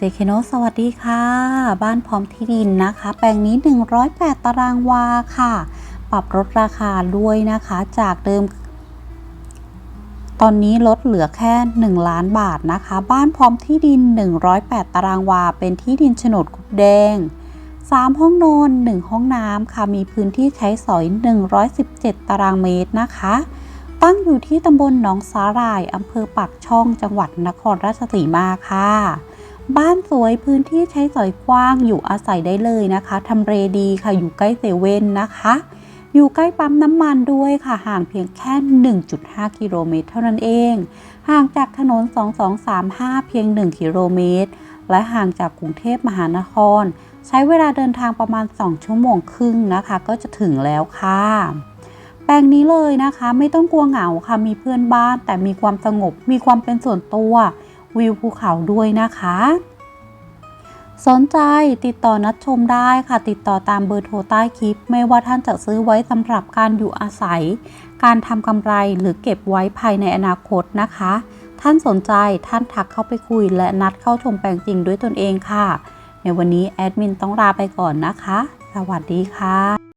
เจเคโนสวัสดีค่ะ บ้านพร้อมที่ดินนะคะ แปลงนี้ 108 ตารางวาค่ะ ปรับลดราคาด้วยนะคะ จากเดิม ตอนนี้ลดเหลือแค่ 1 ล้านบาทนะคะ บ้านพร้อมที่ดิน 108 ตารางวา เป็นที่ดินโฉนดกุดแดง 3 ห้องนอน 1 ห้องน้ำค่ะ มีพื้นที่ใช้สอย 117 ตารางเมตรนะคะ ตั้งอยู่ที่ตำบลหนองสาหร่ายอำเภอปากช่องจังหวัดนครราชสีมาค่ะ บ้านสวยพื้นที่ใช้สอยกว้างอยู่อาศัยได้เลยนะคะทำเลดีค่ะอยู่ใกล้เซเว่นนะคะ อยู่ใกล้ปั๊มน้ำมันด้วยค่ะห่างเพียงแค่ 1.5 กิโลเมตรเท่านั้นเอง ห่างจากถนน 2235 เพียง 1 กิโลเมตร และห่างจากกรุงเทพมหานคร ใช้เวลาเดินทางประมาณ 2 ชั่วโมงครึ่งนะคะ ก็จะถึงแล้วค่ะแปลงนี้เลยนะคะไม่ต้องกลัวเหงาค่ะมีเพื่อนบ้านแต่มีความสงบมีความเป็นส่วนตัว วิวภูเขาด้วยนะคะ สนใจติดต่อนัดชมได้ค่ะ ติดต่อตามเบอร์โทรใต้คลิป ไม่ว่าท่านจะซื้อไว้สำหรับการอยู่อาศัย การทำกำไรหรือเก็บไว้ภายในอนาคตนะคะ ท่านสนใจท่านทักเข้าไปคุย และนัดเข้าชมแปลงจริงด้วยตนเองค่ะ ในวันนี้แอดมินต้องลาไปก่อนนะคะ สวัสดีค่ะ